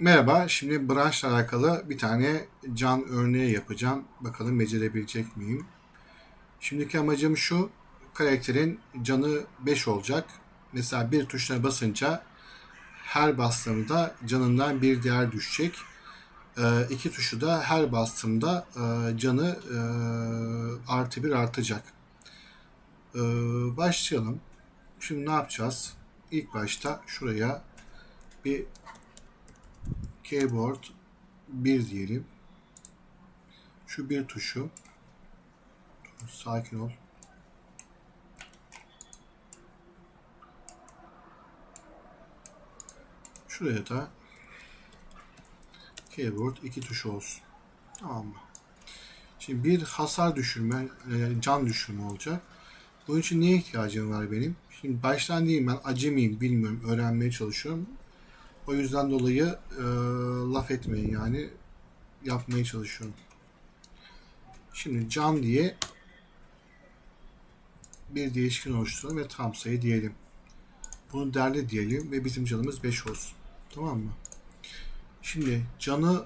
Merhaba, şimdi branşla alakalı bir tane can örneği yapacağım. Bakalım becerebilecek miyim? Şimdiki amacım şu, karakterin canı 5 olacak. Mesela bir tuşuna basınca her bastığımda canından bir değer düşecek. Ee, iki tuşu da her bastığımda e, canı e, artı bir artacak. Ee, başlayalım. Şimdi ne yapacağız? İlk başta şuraya bir keyboard 1 diyelim. Şu bir tuşu. Dur, sakin ol. Şuraya da keyboard 2 tuşu olsun. Tamam mı? Şimdi bir hasar düşürme, yani can düşürme olacak. Bunun için neye ihtiyacım var benim? Şimdi baştan diyeyim ben acemiyim bilmiyorum. Öğrenmeye çalışıyorum. O yüzden dolayı e, laf etmeyin yani yapmaya çalışıyorum. Şimdi can diye bir değişken oluşturalım ve tam sayı diyelim. Bunu derli diyelim ve bizim canımız 5 olsun. Tamam mı? Şimdi canı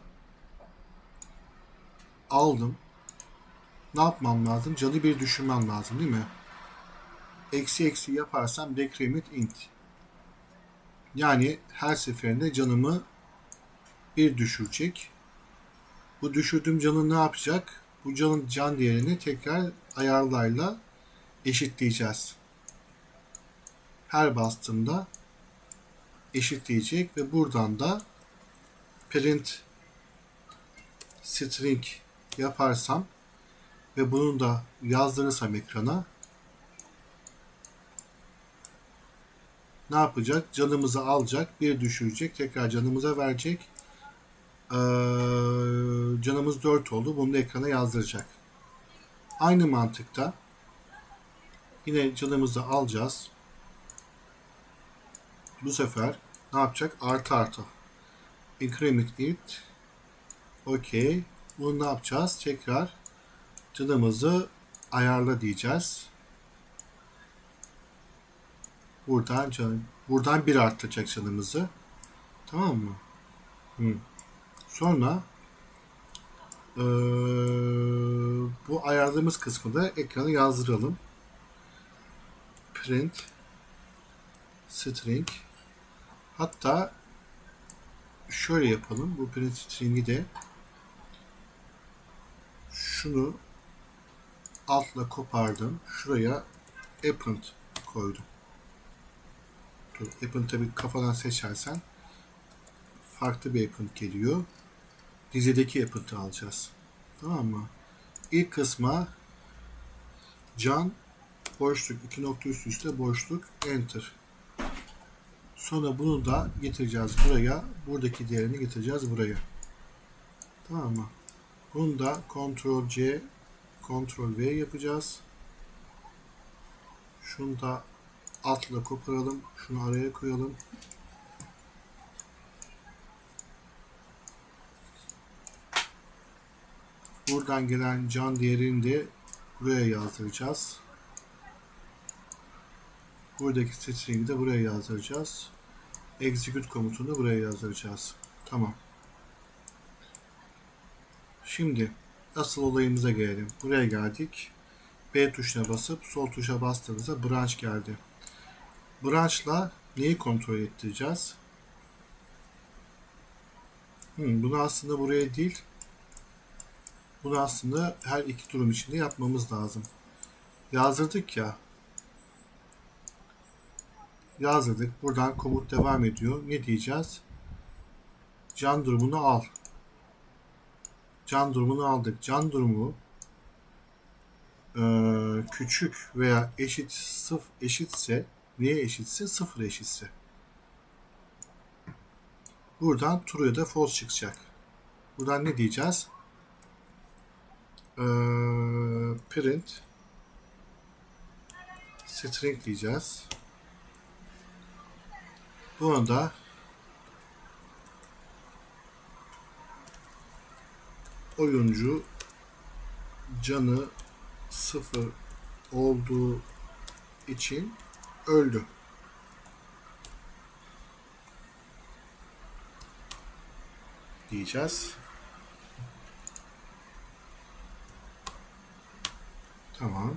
aldım. Ne yapmam lazım? Canı bir düşürmem lazım değil mi? Eksi eksi yaparsam decrement int. Yani her seferinde canımı bir düşürecek. Bu düşürdüğüm canı ne yapacak? Bu canın can değerini tekrar ayarlarla eşitleyeceğiz. Her bastığımda eşitleyecek ve buradan da print string yaparsam ve bunu da yazdırırsam ekrana ne yapacak? Canımızı alacak, bir düşürecek, tekrar canımıza verecek. Ee, canımız 4 oldu. Bunu da ekrana yazdıracak. Aynı mantıkta yine canımızı alacağız. Bu sefer ne yapacak? Artı artı. Increment it. Okey. Bunu ne yapacağız? Tekrar canımızı ayarla diyeceğiz. Buradan can, buradan bir arttıracak canımızı. Tamam mı? Hı. Sonra ee, bu ayarladığımız kısmı da ekrana yazdıralım. Print string hatta şöyle yapalım. Bu print string'i de şunu altla kopardım. Şuraya append koydum. Append tabi kafadan seçersen farklı bir append geliyor. Dizideki append'ı alacağız. Tamam mı? İlk kısma can boşluk iki nokta üst üste boşluk enter. Sonra bunu da getireceğiz buraya. Buradaki değerini getireceğiz buraya. Tamam mı? Bunu da Ctrl C Ctrl V yapacağız. Şunu da altla koparalım. Şunu araya koyalım. Buradan gelen can değerini de buraya yazdıracağız. Buradaki string'i de buraya yazdıracağız. Execute komutunu buraya yazdıracağız. Tamam. Şimdi asıl olayımıza gelelim. Buraya geldik. B tuşuna basıp sol tuşa bastığımızda branch geldi. Branch'la neyi kontrol ettireceğiz? Hmm, bunu aslında buraya değil, bunu aslında her iki durum içinde yapmamız lazım. Yazdırdık ya. Yazdırdık. Buradan komut devam ediyor. Ne diyeceğiz? Can durumunu al. Can durumunu aldık. Can durumu küçük veya eşit sıf eşitse neye eşitse sıfır eşitse buradan true ya da false çıkacak. Buradan ne diyeceğiz? Ee, print string diyeceğiz. Bunu da oyuncu canı sıfır olduğu için öldü. diyeceğiz. Tamam.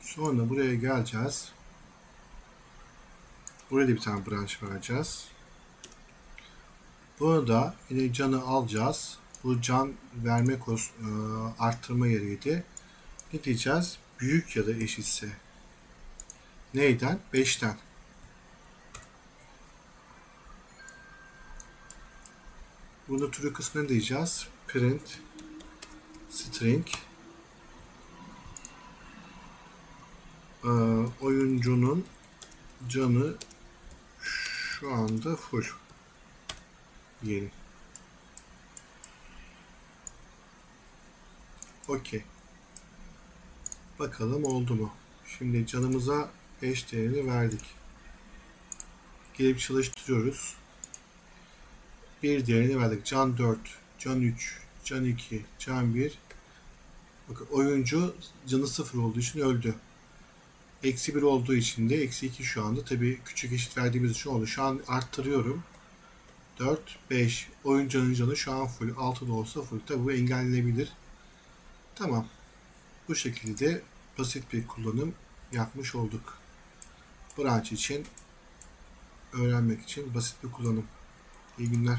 Sonra buraya geleceğiz. Buraya bir tane branş vereceğiz. Burada yine canı alacağız. Bu can verme kos- e, arttırma yeriydi. Ne diyeceğiz? Büyük ya da eşitse. Neyden? 5'ten. Bunu türü kısmına diyeceğiz. Print string e, oyuncunun canı şu anda full diyelim. Okey. Bakalım oldu mu? Şimdi canımıza 5 değerini verdik. Gelip çalıştırıyoruz. Bir değerini verdik. Can 4, can 3, can 2, can 1. Bakın oyuncu canı 0 olduğu için öldü. Eksi 1 olduğu için de eksi 2 şu anda. Tabii küçük eşit verdiğimiz için oldu. Şu an arttırıyorum. 4, 5. Oyuncunun canı şu an full. 6 da olsa full. Tabii bu engellenebilir. Tamam. Bu şekilde basit bir kullanım yapmış olduk. Branch için öğrenmek için basit bir kullanım. İyi günler.